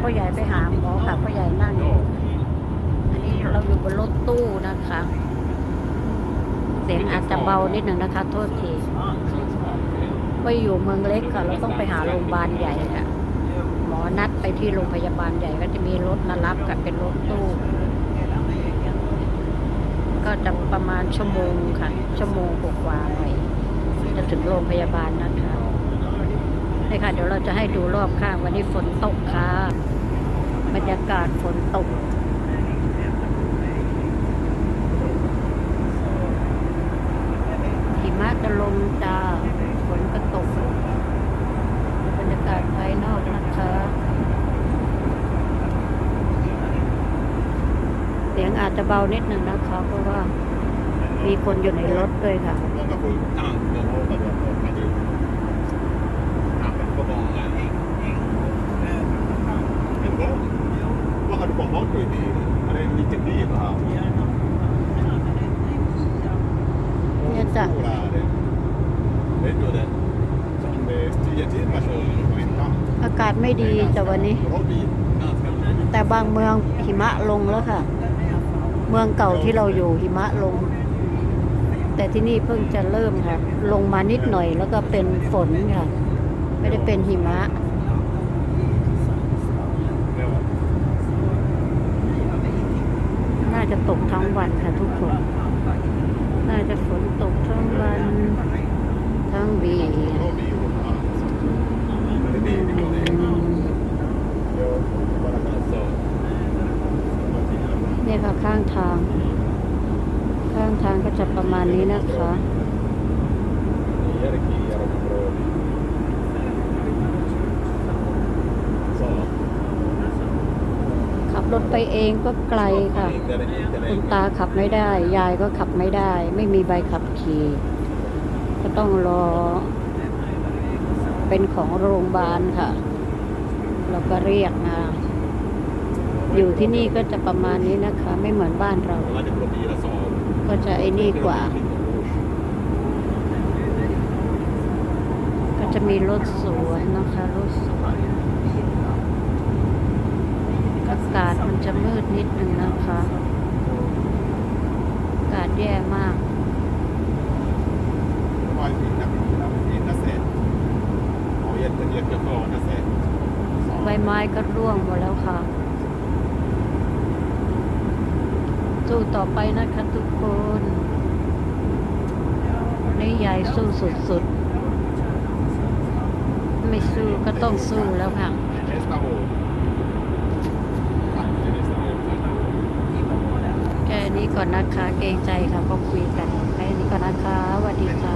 พ่อใหญ่ไปหาหมอค่ะพ่อใหญ่นั่งอันนี้เราอยู่บนรถตู้นะคะ เสียงอาจจะเบานิดหนึ่งนะคะ โทษทีไปอยู่เมืองเล็กค่ะ เราต้องไปหาโรงพยาบาลใหญ่ค่ะหมอนัดไปที่โรงพยาบาลใหญ่ก็จะมีรถมารับกับเป็นรถตู้ ก็จะประมาณชั่วโมงค่ะ ชั่วโมงกว่าหน่อยจะถึงโรงพยาบาลนะคะ นี่ค่ะ เดี๋ยวเราจะให้ดูรอบข้างวันนี้ฝนตกค่ะ บรรยากาศฝนตกหิมะจะลงจ้าฝนก็ตก บรรยากาศภายนอกนะคะเสียงอาจจะเบานิดหนึ่งนะคะเพราะว่ามีคนอยู่ในรถด้วยค่ะะ Stor är det. Vet du det? Som det är tio timmar så får vi inte อากาศไม่ดีแต่วันนี้ แต่บางเมืองหิมะลงแล้วค่ะ เมืองเก่าที่เราอยู่หิมะลง แต่ที่นี่เพิ่งจะเริ่มค่ะ ลงมานิดหน่อยแล้วก็เป็นฝนค่ะ ไม่ได้เป็นหิมะ Ja. น่า จะตกทั้งวันค่ะทุกคน น่าจะฝนตกทั้งวัน ทั้งวีนี่ค่ะข้างทาง ข้างทางก็จะประมาณนี้นะคะ รถไปเองก็ไกลค่ะ คุณตาขับไม่ได้ ยายก็ขับไม่ได้ ไม่มีใบขับขี่ก็ต้องรอ เป็นของโรงพยาบาลค่ะ เราก็เรียกมาอยู่ที่นี่ก็จะประมาณนี้นะคะ ไม่เหมือนบ้านเรา ก็จะไอ้นี่กว่า ก็จะมีรถสวนนะคะรถสวน อากาศมันจะมืดนิดนึงนะคะ อากาศแย่มากใบไม้ก็ร่วงหมดแล้วค่ะ สู้ต่อไปนะคะทุกคนนนี่ยายสู้สุดๆ ไม่สู้ก็ต้องสู้แล้วค่ะ นี้ก่อนนะคะ เกรงใจค่ะก็คุยกันแค่นี้ก่อนนะคะสวัสดีค่ะ